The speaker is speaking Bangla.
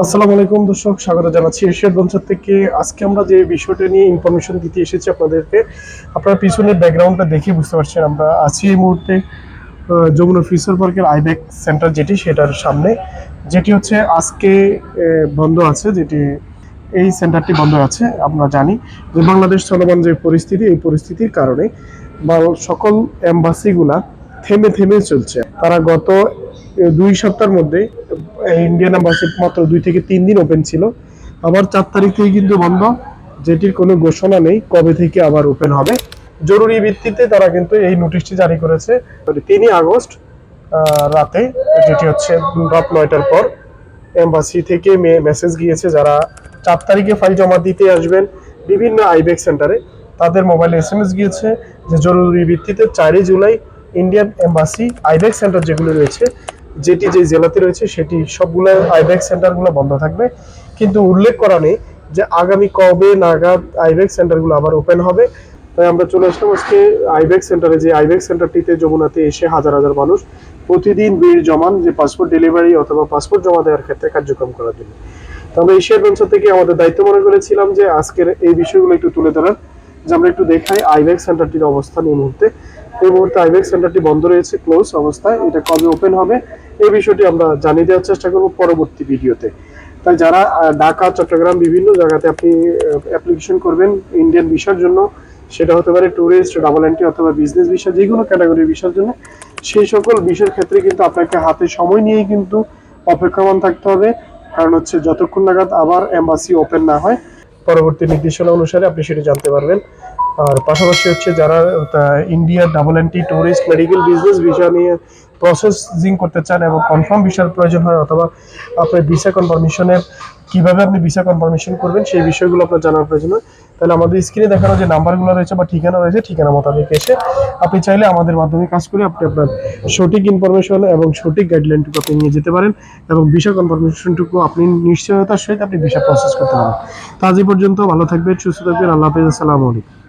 আসসালামু আলাইকুম দর্শক, স্বাগত জানাচ্ছি এশিয়ার বঞ্চার থেকে। আজকে আমরা যে বিষয়টা নিয়ে ইনফরমেশন দিতে এসেছি আপনাদেরকে, আপনারা পিছনের ব্যাকগ্রাউন্ডটা দেখে বুঝতে পারছেন। আমরা আছি এই মুহূর্তে যমুনা ফিউচার পার্কের আইব্যাক সেন্টার যেটি, সেটার সামনে। যেটি হচ্ছে আজকে বন্ধ আছে, যেটি, এই সেন্টারটি বন্ধ আছে, আমরা জানি যে বাংলাদেশ চলমান যে পরিস্থিতি, এই পরিস্থিতির কারণে বা সকল এম্বাসিগুলা থেমে থেমে চলছে। তারা গত দুই সপ্তাহের মধ্যে ইন্ডিয়ান এম্বাসি মাত্র দুই থেকে তিন দিন ওপেন ছিল। আবার চার তারিখ থেকে কিন্তু বন্ধ। যেটির কোনো ঘোষণা নেই কবে থেকে আবার ওপেন হবে। জরুরি ভিত্তিতে তারা কিন্তু এই নোটিশটি জারি করেছে। তিনই আগস্ট রাতে, যেটি হচ্ছে রাত নয়টার পর এম্বাসি থেকে মেসেজ গিয়েছে যারা চার তারিখে ফাইল জমা দিতে আসবেন বিভিন্ন আইবেক সেন্টারে। তাদের মোবাইলে এস গিয়েছে যে জরুরি ভিত্তিতে চারই জুলাই ইন্ডিয়ান এম্বাসি আইবেক সেন্টার যেগুলো রয়েছে, যেটি যে জেলাতে রয়েছে, সেটি সবগুলো আইবেক সেন্টারগুলো বন্ধ থাকবে। কিন্তু উল্লেখ করা নেই যে আগামী কবে নাগাদ আইবেক সেন্টারগুলো আবার ওপেন হবে। তাই আমরা চলে আসলাম আজকে আইবেক সেন্টারে যে আইবেক সেন্টারটিতে যমুনাতে এসে হাজার হাজার মানুষ প্রতিদিন ভিড় জমান যে পাসপোর্ট ডেলিভারি অথবা পাসপোর্ট জমা দেওয়ার ক্ষেত্রে কার্যক্রম করার জন্য। তো আমরা এশিয়ার বেঞ্চর থেকে আমাদের দায়িত্ব মনে করেছিলাম যে আজকের এই বিষয়গুলো একটু তুলে ধরার। যে আমরা একটু দেখাই আইবেক সেন্টারটির অবস্থান এই মুহূর্তে। এই মুহূর্তে আইবেক সেন্টারটি বন্ধ রয়েছে, ক্লোজ অবস্থায়। এটা কবে ওপেন হবে, এই বিষয়টি আমরা জানিয়ে দেওয়ার চেষ্টা করব পরবর্তী ভিডিওতে। তাই যারা ঢাকা, চট্টগ্রাম, বিভিন্ন জায়গাতে আপনি অ্যাপ্লিকেশন করবেন ইন্ডিয়ান ভিসার জন্য, সেটা হতে পারে ট্যুরিস্ট ডাবল এন্ট্রি অথবা বিজনেস ভিসা যে কোনো ক্যাটাগরির ভিসার জন্য, সেই সকল বিষয়ের ক্ষেত্রে কিন্তু আপনাকে হাতে সময় নিয়েই কিন্তু অপেক্ষমান থাকতে হবে। কারণ হচ্ছে যতক্ষণ নাগাদ আবার এম্বাসি ওপেন না হয় পরবর্তী নির্দেশনা অনুসারে আপনি সেটি জানতে পারবেন। আর পাশাপাশি হচ্ছে যারা India double entry tourist medical business visa নিয়ে প্রসেসিং করতে চান এবং কনফার্ম ভিসার প্রয়োজন হয় অথবা আপনার ভিসা কনফার্মেশনের কীভাবে আপনি ভিসা কনফার্মেশন করবেন সেই বিষয়গুলো আপনার জানার প্রয়োজন হয়। তাহলে আমাদের স্ক্রিনে দেখানো যে নাম্বারগুলো রয়েছে বা ঠিকানা রয়েছে, ঠিকানা মোতাবেক এসে আপনি চাইলে আমাদের মাধ্যমে কাজ করে আপনি আপনার সঠিক ইনফরমেশন এবং সঠিক গাইডলাইনটুকু আপনি নিয়ে যেতে পারেন এবং বিষয় কনফার্মেশনটুকু আপনি নিশ্চয়তার সহিত আপনি বিষয় প্রসেস করতে পারেন। তো আজ পর্যন্ত ভালো থাকবেন, সুস্থ থাকবেন, আল্লাহ হাফিজ, আসসালামু আলাইকুম।